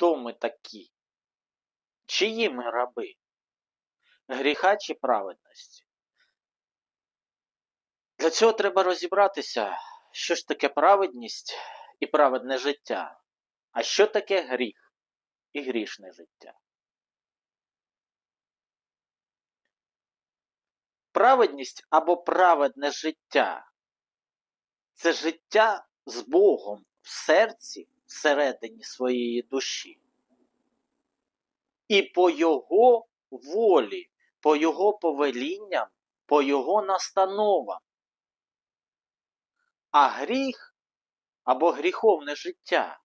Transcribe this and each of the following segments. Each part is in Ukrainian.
Хто ми такі? Чиї ми раби? Гріха чи праведності? Для цього треба розібратися, що ж таке праведність і праведне життя, а що таке гріх і грішне життя. Праведність або праведне життя це життя з Богом в серці, всередині своєї душі. І по Його волі, по Його повелінням, по Його настановам. А гріх або гріховне життя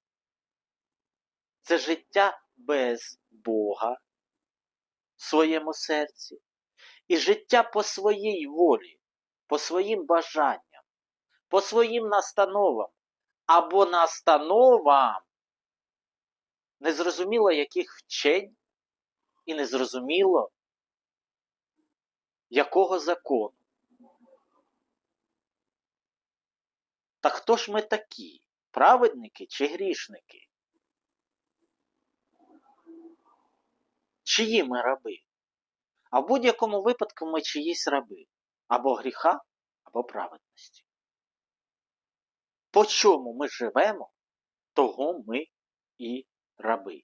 це життя без Бога в своєму серці і життя по своїй волі, по своїм бажанням, по своїм настановам або настановам незрозуміло яких вчень і незрозуміло якого закону. Так хто ж ми такі? Праведники чи грішники? Чиї ми раби? А в будь-якому випадку ми чиїсь раби або гріха, або праведності. По чому ми живемо, того ми і раби.